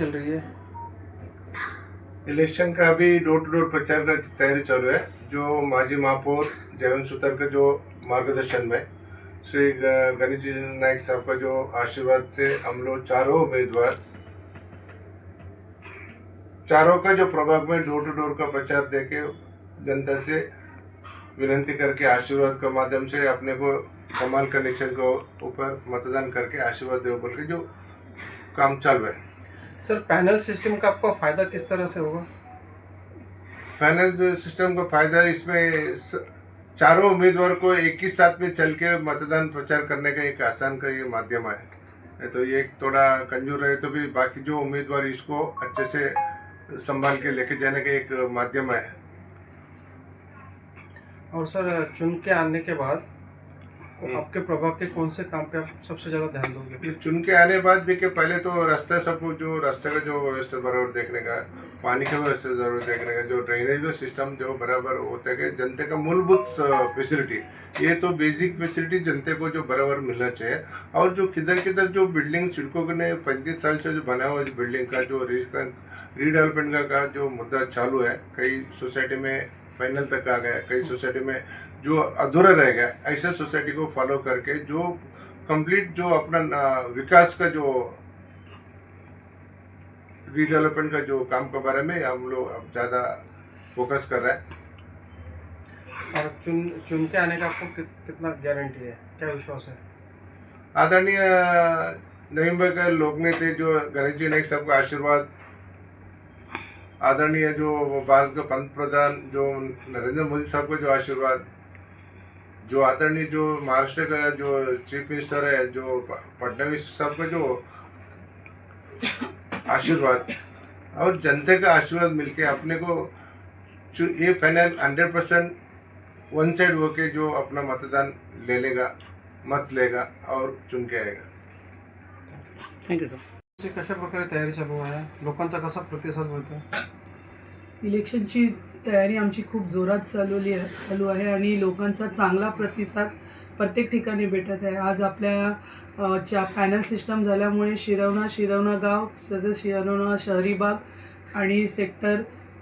चल रही है। इलेक्शन का अभी डोर टू डोर प्रचार का तैयारी चालू है, जो माजी महापौर जयवंत सुतर का जो मार्गदर्शन में, श्री गणेश नायक साहब का जो आशीर्वाद से हम लोग चारों उम्मीदवार, चारों का जो प्रभाग में डोर टू डोर का प्रचार देके जनता से विनती करके आशीर्वाद के माध्यम से अपने को कमाल कनेक्शन को ऊपर मतदान करके आशीर्वाद देव बोल के जो काम चल चालू है। सर पैनल सिस्टम का आपको फ़ायदा किस तरह से होगा? पैनल सिस्टम का फ़ायदा इसमें चारों उम्मीदवार को एक ही साथ में चल के मतदान प्रचार करने का एक आसान का ये माध्यम है। तो ये थोड़ा कंजूर है तो भी बाकी जो उम्मीदवार इसको अच्छे से संभाल के लेके जाने का एक माध्यम है। और सर चुन के आने के बाद हम्म। आपके प्रभाग के कौन से काम पे आप सबसे ज़्यादा ध्यान दोगे? चुन के आने बाद देखिए पहले तो रास्ता सबको जो रास्ते का जो व्यवस्था बराबर देखने का पानी का व्यवस्था ज़रूर देखने का जो ड्रेनेज का सिस्टम जो बराबर होता है जनता का मूलभूत फैसिलिटी ये तो बेसिक फैसिलिटी जनता को जो बराबर मिलना चाहिए। और जो किधर किधर जो बिल्डिंग सिडको ने पैंतीस साल से जो बना हुआ इस बिल्डिंग का जो रीडेवलपमेंट का, का जो मुद्दा चालू है कई सोसाइटी में फाइनल तक आ गया कई सोसाइटी में जो अधूरा रह गया ऐसे सोसाइटी को फॉलो करके जो कंप्लीट जो अपना विकास का जो रीडेवलपमेंट का जो काम के बारे में हम लोग अब ज़्यादा फोकस कर रहे हैं। और चुन चुन के आने का आपको कि, कितना गारंटी है? क्या विश्वास है? आदरणीय नवंबर के थे जो गणेश जी ने साहब का आशीर्वाद आदरणीय जो भारत के पंत प्रधान, जो नरेंद्र मोदी साहब का जो आशीर्वाद, जो आदरणीय जो महाराष्ट्र का जो चीफ मिनिस्टर है, जो फ- फडणवीस साहब का जो आशीर्वाद, और जनता का आशीर्वाद मिलके अपने को ये final hundred percent one side okay जो अपना मतदान ले लेगा, मत लेगा और चुन के आएगा। थँक्यू सर तुमची कशा प्रकारे तयारी चालू आहे? लोकांचा कसा प्रतिसाद मिळतो इलेक्शनची तयारी आमची खूप जोरात चालवली आहे चालू आहे आणि लोकांचा चांगला प्रतिसाद प्रत्येक ठिकाणी भेटत आहे. आज आपल्या च्या पॅनल सिस्टम झाल्यामुळे शिरवणा शिरवणा गाव तसेच शिरवणा शहरी भाग आणि सेक्टर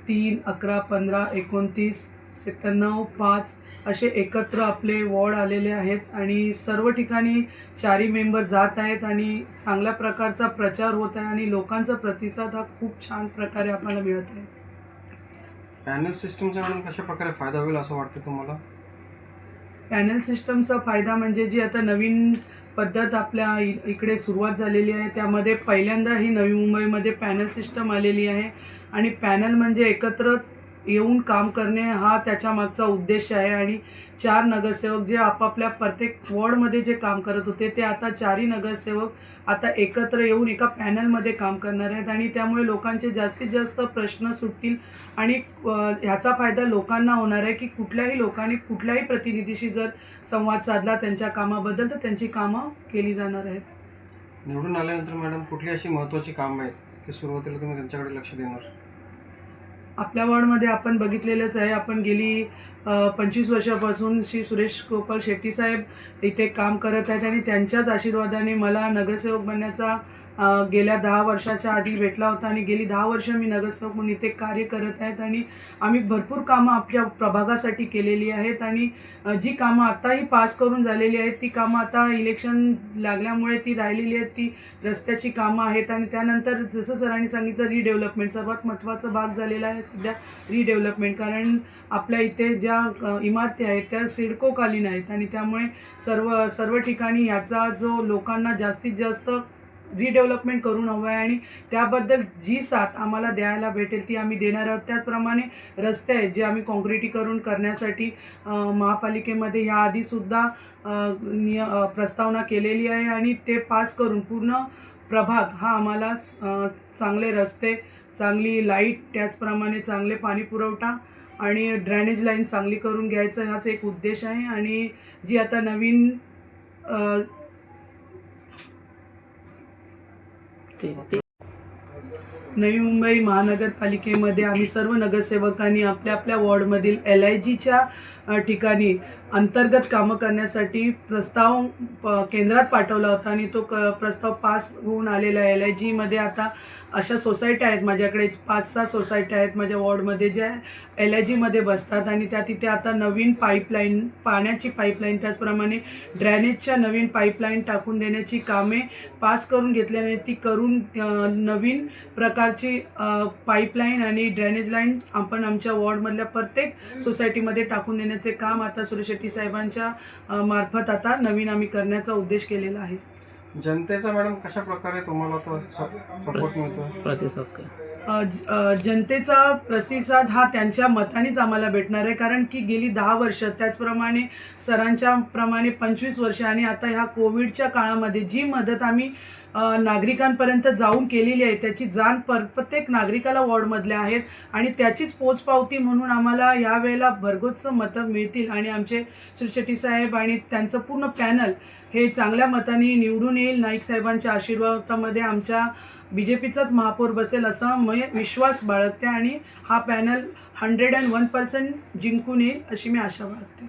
तीन अकरा पंधरा एकोणतीस सेक्टर नऊ पाच असे एकत्र आपले वॉर्ड आलेले आहेत आणि सर्व ठिकाणी चारी मेंबर जात आहेत आणि चांगल्या प्रकारचा प्रचार होत आहे आणि लोकांचा प्रतिसाद हा खूप छान प्रकारे आपल्याला मिळत आहे. पॅनल सिस्टमचा मॅडम कशा प्रकारे फायदा होईल असं वाटतं तुम्हाला? पॅनल सिस्टमचा फायदा म्हणजे जी आता नवीन पद्धत आपल्या इकडे सुरुवात झालेली आहे त्यामध्ये पहिल्यांदा ही नवी मुंबईमध्ये पॅनल सिस्टम आलेली आहे. आणि पॅनल म्हणजे एकत्र येऊन काम करणे हा त्याच्या मागचा उद्देश आहे. आणि चार नगरसेवक जे आपापल्या प्रत्येक वॉर्डमध्ये जे काम करत होते ते आता चारही नगरसेवक आता एकत्र येऊन एका पॅनलमध्ये काम करणार आहेत. आणि त्यामुळे लोकांचे जास्तीत जास्त प्रश्न सुटतील. आणि ह्याचा फायदा लोकांना होणार आहे की कुठल्याही लोकांनी कुठल्याही प्रतिनिधीशी जर संवाद साधला त्यांच्या कामाबद्दल तर त्यांची कामं केली जाणार आहेत. निवडून आल्यानंतर मॅडम कुठली अशी महत्त्वाची कामं आहेत की सुरुवातीला तुम्ही त्यांच्याकडे लक्ष देणार? आपल्या वॉर्डमध्ये आपण बघितलेलंच आहे. आपण गेली पंचवीस वर्षापासून श्री सुरेश गोपाल शेट्टी साहेब इथे काम करत आहेत आणि त्यांच्याच आशीर्वादाने मला नगरसेवक बनण्याचा गेल्या दहा वर्षाच्या आधी भेटला होता आणि गेली दहा वर्ष मी नगरसेवक म्हणून इथे कार्य करत आहेत आणि आम्ही भरपूर कामं आपल्या प्रभागासाठी केलेली आहेत आणि जी कामं आताही पास करून झालेली आहेत ती कामं आता इलेक्शन लागल्यामुळे ती राहिलेली आहेत ती रस्त्याची कामं आहेत आणि त्यानंतर जसं सरांनी सांगितलं रिडेव्हलपमेंट सर्वात महत्त्वाचा भाग झालेला आहे सध्या रिडेव्हलपमेंट कारण आपल्या इथे ज्या ज्या इमारती आहेत त्या सिडकोकालीन आहेत आणि त्यामुळे सर्व सर्व ठिकाणी याचा जो लोकांना जास्तीत जास्त रिडेव्हलपमेंट करून हवं आहे आणि त्याबद्दल जी साथ आम्हाला द्यायला भेटेल ती आम्ही देणार आहोत. त्याचप्रमाणे रस्ते आहेत जे आम्ही कॉन्क्रिटीकरण करण्यासाठी महापालिकेमध्ये ह्या आधीसुद्धा निय प्रस्तावना केलेली आहे आणि ते पास करून पूर्ण प्रभाग हा आम्हाला चांगले रस्ते चांगली लाइट त्याचप्रमाणे चांगले पाणी पुरवठा आणि ड्रॅनेज लाईन चांगली करून घ्यायचं हाच एक उद्देश आहे. आणि जी आता नवीन ते ते नवी मुंबई महानगरपालिकेमध्ये आम्ही सर्व नगरसेवकांनी आपल्या आपल्या वॉर्डमधील एल आय जीच्या ठिकाणी अंतर्गत कामं करण्यासाठी प्रस्ताव प- केंद्रात पाठवला होता आणि तो क प्रस्ताव पास होऊन आलेला आहे. एल आय जीमध्ये आता अशा सोसायट्या आहेत माझ्याकडे पाच सहा सोसायट्या आहेत माझ्या वॉर्डमध्ये ज्या एल आय जीमध्ये बसतात आणि त्या तिथे आता नवीन पाईपलाईन पाण्याची पाईपलाईन त्याचप्रमाणे ड्रेनेजच्या नवीन पाईपलाईन टाकून देण्याची कामे पास करून घेतल्याने ती करून नवीन प्रकार प्रकारची पाईपलाईन आणि ड्रेनेज लाईन आपण आमच्या वॉर्डमधल्या प्रत्येक सोसायटीमध्ये टाकून देण्याचे काम आता सुरेश शेट्टी साहेबांच्या मार्फत आता नवीन आम्ही करण्याचा उद्देश केलेला आहे. जनतेचा मॅडम कशा प्रकारे तुम्हाला तो सपोर्ट मिळतोय? प्रतिसाद जनतेचा प्रतिसाद हा त्यांच्या मतानेच आम्हाला भेटणार आहे. कारण की गेली दहा वर्ष त्याचप्रमाणे सरांच्या प्रमाणे पंचवीस वर्ष आणि आता ह्या कोविडच्या काळामध्ये जी मदत आम्ही नागरिकांपर्यंत जाऊन केलेली आहे त्याची जाण पर प्रत्येक नागरिकाला वॉर्डमधल्या आहेत आणि त्याचीच पोचपावती म्हणून आम्हाला यावेळेला भरघोस मतं मिळतील. आणि आमचे श्री साहेब आणि त्यांचं पूर्ण पॅनल हे चांगल्या मताने निवडून येईल. नाईक साहेबांच्या आशीर्वादामध्ये आमच्या बी जे पीचाच महापौर बसेल असा मी विश्वास बाळगते आणि हा panel hundred and one percent जिंकून येईल अशी मी आशा बाळगते.